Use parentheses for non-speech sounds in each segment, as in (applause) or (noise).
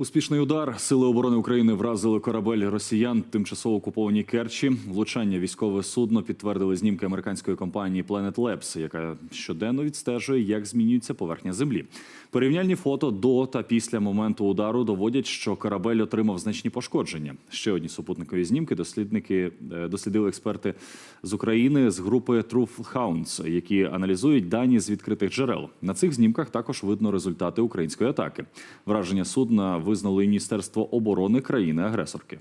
Успішний удар сили оборони України вразили корабель росіян тимчасово окупованій Керчі. Влучання військове судно підтвердили знімки американської компанії Planet Labs, яка щоденно відстежує, як змінюється поверхня землі. Порівняльні фото до та після моменту удару доводять, що корабель отримав значні пошкодження. Ще одні супутникові знімки дослідники е, дослідили експерти з України з групи Truth Hounds, які аналізують дані з відкритих джерел. На цих знімках також видно результати української атаки. Враження судна визнало і Міністерство оборони країни-агресорки.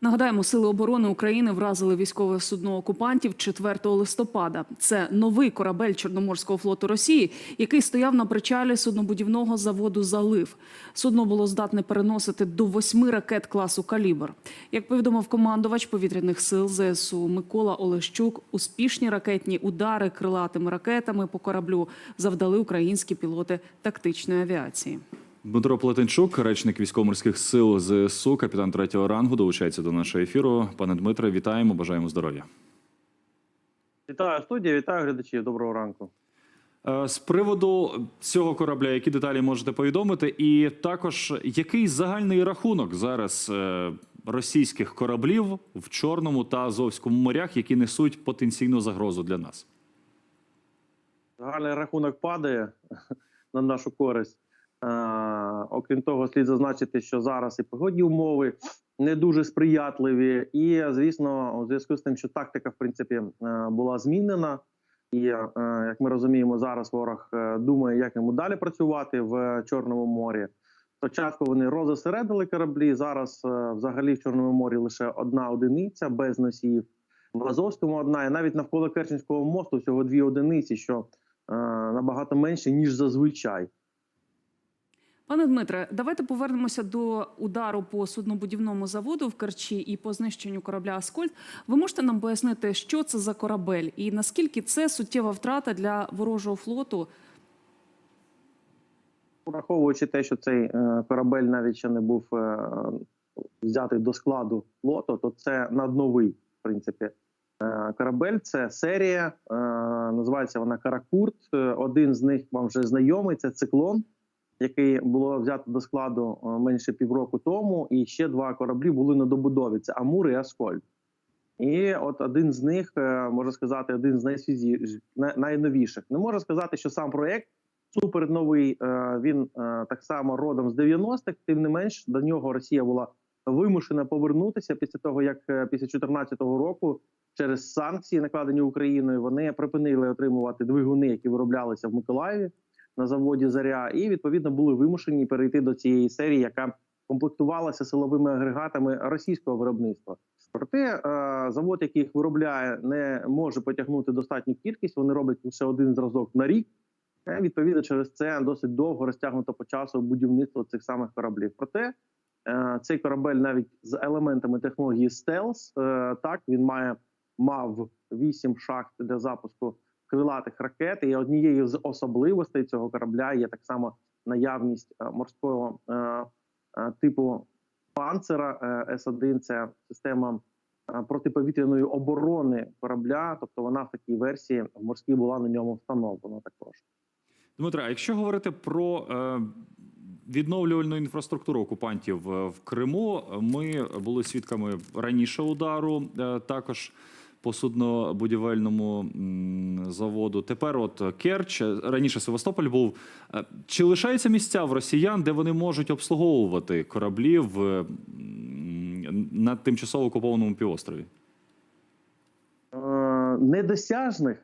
Нагадаємо, сили оборони України вразили військове судно окупантів 4 листопада. Це новий корабель Чорноморського флоту Росії, який стояв на причалі суднобудівного заводу Залив. Судно було здатне переносити до восьми ракет класу Калібр. Як повідомив командувач повітряних сил ЗСУ Микола Олещук, успішні ракетні удари крилатими ракетами по кораблю завдали українські пілоти тактичної авіації. Дмитро Плетенчук, речник військово-морських сил ЗСУ, капітан третього рангу, долучається до нашого ефіру. Пане Дмитре, вітаємо, бажаємо здоров'я. Вітаю студія, вітаю глядачів. Доброго ранку. Е, З приводу цього корабля, які деталі можете повідомити, і також який загальний рахунок зараз е, російських кораблів в Чорному та Азовському морях, які несуть потенційну загрозу для нас? Загальний рахунок падає (laughs) на нашу користь. Е, окрім того, слід зазначити, що зараз і погодні умови не дуже сприятливі, і звісно, у зв'язку з тим, що тактика в принципі е, була змінена. І е, як ми розуміємо, зараз ворог думає, як йому далі працювати в Чорному морі. Спочатку вони розосередили кораблі. Зараз взагалі в Чорному морі лише одна одиниця без носіїв. В Азовському одна, і навіть навколо Керченського мосту всього дві одиниці, що набагато менше ніж зазвичай. Пане Дмитре, давайте повернемося до удару по суднобудівному заводу в Керчі і по знищенню корабля Аскольд. Ви можете нам пояснити, що це за корабель і наскільки це суттєва втрата для ворожого флоту? Враховуючи те, що цей е, корабель навіть ще не був е, взятий до складу флоту, то це надновий, в принципі. Е, корабель це серія, називається вона Каракурт. Один з них вам вже знайомий це циклон, який було взято до складу е, менше півроку тому. І ще два кораблі були на добудові: це Амур і Аскольд. І от один з них, е, можна сказати, один з найсвіжі- най- найновіших. Не можу сказати, що сам проект супер новий. е, Він так само родом з 90-х, Тим не менш, до нього Росія була вимушена повернутися після того, як після 2014 року через санкції, накладені Україною, вони припинили отримувати двигуни, які вироблялися в Миколаєві на заводі Заря, і відповідно були вимушені перейти до цієї серії, яка комплектувалася силовими агрегатами російського виробництва. Проте е, завод, який їх виробляє, не може потягнути достатню кількість. Вони роблять лише один зразок на рік. Е, Відповідно, через це досить довго розтягнуто по часу будівництво цих самих кораблів. Проте е, цей корабель навіть з елементами технології стелс, так він має мав вісім шахт для запуску крилатих ракет. І однією з особливостей цього корабля є так само наявність е, морського е, е, типу панцера е, С-1. Це система протиповітряної оборони корабля. Тобто вона в такій версії в морській була на ньому встановлена також. Дмитре, а якщо говорити про відновлювальну інфраструктуру окупантів в Криму, ми були свідками раніше удару, також по суднобудівельному заводу. Тепер, от Керч, е, раніше Севастополь був. Е, Чи лишаються місця в росіян, де вони можуть обслуговувати кораблі в, на тимчасово окупованому півострові? Е, недосяжних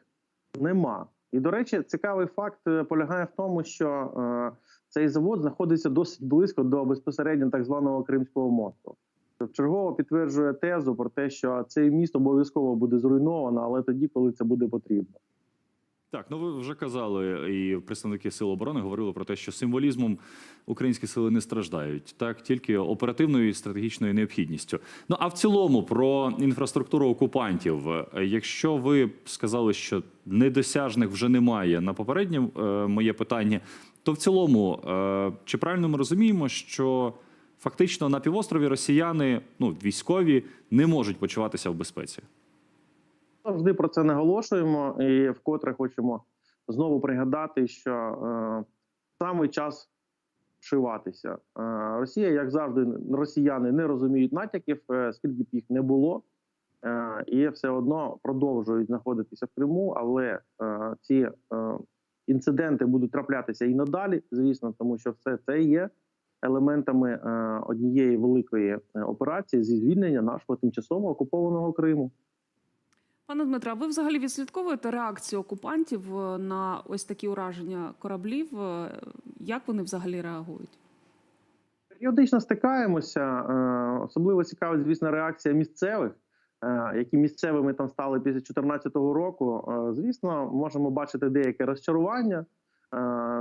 нема. І, до речі, цікавий факт е, полягає в тому, що е, цей завод знаходиться досить близько до безпосередньо так званого Кримського мосту. Тобто чергово підтверджує тезу про те, що цей міст обов'язково буде зруйновано, але тоді, коли це буде потрібно. Так, ну ви вже казали, і представники сил оборони говорили про те, що символізмом українські сили не страждають, так тільки оперативною і стратегічною необхідністю. Ну а в цілому про інфраструктуру окупантів, якщо ви сказали, що недосяжних вже немає на попереднє е, моє питання, то в цілому, е, чи правильно ми розуміємо, що фактично на півострові росіяни, ну військові, не можуть почуватися в безпеці? Завжди про це наголошуємо і вкотре хочемо знову пригадати, що е, саме час вшиватися. Е, Росія, як завжди, росіяни не розуміють натяків, е, скільки б їх не було, е, і все одно продовжують знаходитися в Криму. Але е, ці е, інциденти будуть траплятися і надалі, звісно, тому що все це є елементами е, однієї великої е, операції зі звільнення нашого тимчасово окупованого Криму. Пане Дмитре, а ви взагалі відслідковуєте реакцію окупантів е, на ось такі ураження кораблів? Е, Як вони взагалі реагують? Періодично стикаємося. е, Особливо цікавить, звісно, реакція місцевих, які місцевими там стали після 2014 року. Звісно, можемо бачити деяке розчарування,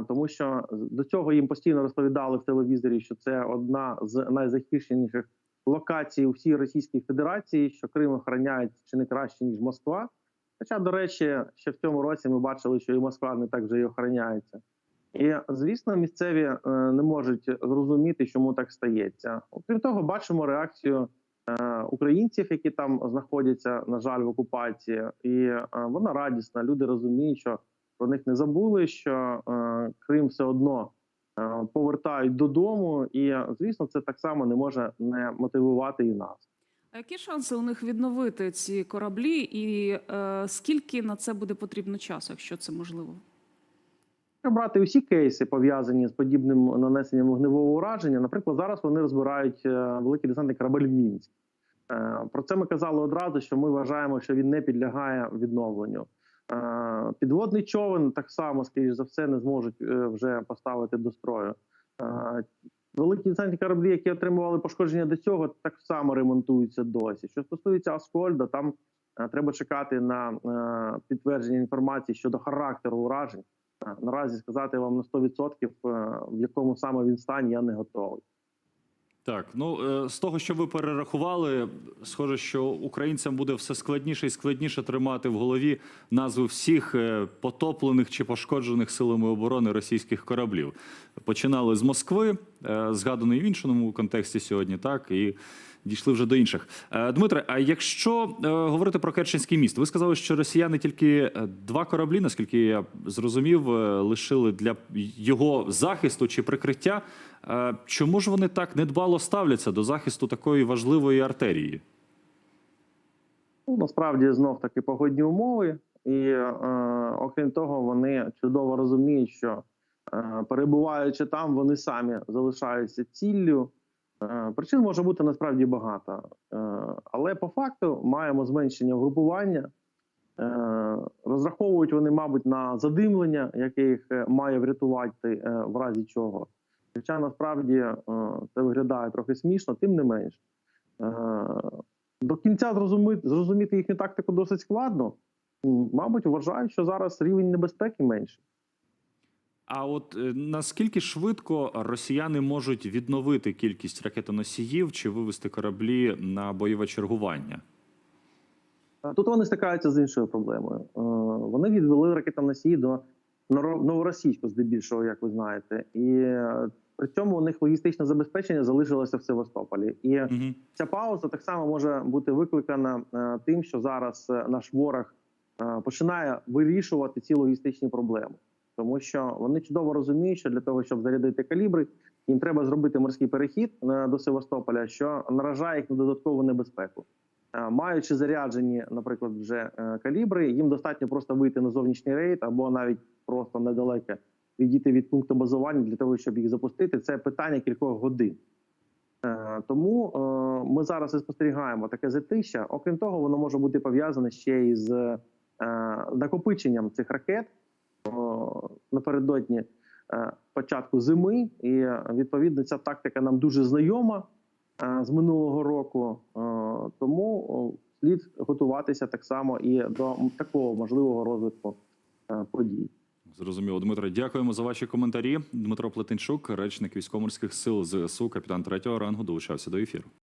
тому що до цього їм постійно розповідали в телевізорі, що це одна з найзахищеніших локацій у всій Російській Федерації, що Крим охороняють чи не краще ніж Москва. Хоча, до речі, ще в цьому році ми бачили, що і Москва не так вже і охороняється. І звісно, місцеві е, не можуть зрозуміти, чому так стається. Окрім того, бачимо реакцію е, українців, які там знаходяться, на жаль, в окупації, і е, вона радісна. Люди розуміють, що про них не забули, що Крим все одно повертають додому, і е, звісно, це так само не може не мотивувати і нас. А які шанси у них відновити ці кораблі, і е, скільки на це буде потрібно часу, якщо це можливо? Брати усі кейси пов'язані з подібним нанесенням вогневого ураження, наприклад, зараз вони розбирають е, великий десантний корабель Мінськ. Е, Про це ми казали одразу, що ми вважаємо, що він не підлягає відновленню. Підводний човен так само, скоріш за все, не зможуть е, вже поставити до строю. Великі десантні кораблі, які отримували пошкодження до цього, так само ремонтуються досі. Що стосується Аскольда, там е, треба чекати на е, підтвердження інформації щодо характеру уражень. Наразі сказати вам на 100%, е, в якому саме він стані, я не готовий. Так, ну е, з того, що ви перерахували, схоже, що українцям буде все складніше і складніше тримати в голові назву всіх е, потоплених чи пошкоджених силами оборони російських кораблів. Починали з Москви, е, згаданої в іншому контексті сьогодні, так і дійшли вже до інших. Е, Дмитре, а якщо е, говорити про Керченський міст, ви сказали, що росіяни тільки два кораблі, наскільки я зрозумів, лишили для його захисту чи прикриття. Чому ж вони так недбало ставляться до захисту такої важливої артерії? Ну, насправді знов таки погодні умови, і е, окрім того, вони чудово розуміють, що перебуваючи там, вони самі залишаються ціллю. Е, причин може бути насправді багато, е, але по факту маємо зменшення групування. Е, розраховують вони, мабуть, на задимлення, яке їх е, має врятувати е, в разі чого. Хоча насправді е, це виглядає трохи смішно, тим не менш. Е, до кінця зрозуміти, зрозуміти їхню тактику досить складно. Мабуть, вважають, що зараз рівень небезпеки менший. А от е, наскільки швидко росіяни можуть відновити кількість ракетоносіїв чи вивести кораблі на бойове чергування? Тут вони стикаються з іншою проблемою. Е, Вони відвели ракетоносії до Ново- новоросійську, здебільшого, як ви знаєте, і е, при цьому у них логістичне забезпечення залишилося в Севастополі. І Угу. Ця пауза так само може бути викликана тим, що зараз наш ворог починає вирішувати ці логістичні проблеми, тому що вони чудово розуміють, що для того, щоб зарядити калібри, їм треба зробити морський перехід е, до Севастополя, що наражає їх на додаткову небезпеку. Е, Маючи заряджені, наприклад, вже е, калібри, їм достатньо просто вийти на зовнішній рейд або навіть просто недалеко відійти від пункту базування для того, щоб їх запустити. Це питання кількох годин. Тому ми зараз і спостерігаємо таке затища. Окрім того, воно може бути пов'язане ще й з е, накопиченням цих ракет напередодні е, початку зими. І е, відповідно ця тактика нам дуже знайома е, з минулого року. Тому слід готуватися так само і до такого можливого розвитку подій. Зрозуміло, Дмитро. Дякуємо за ваші коментарі. Дмитро Плетенчук, речник військово-морських сил ЗСУ, капітан третього рангу, долучався до ефіру.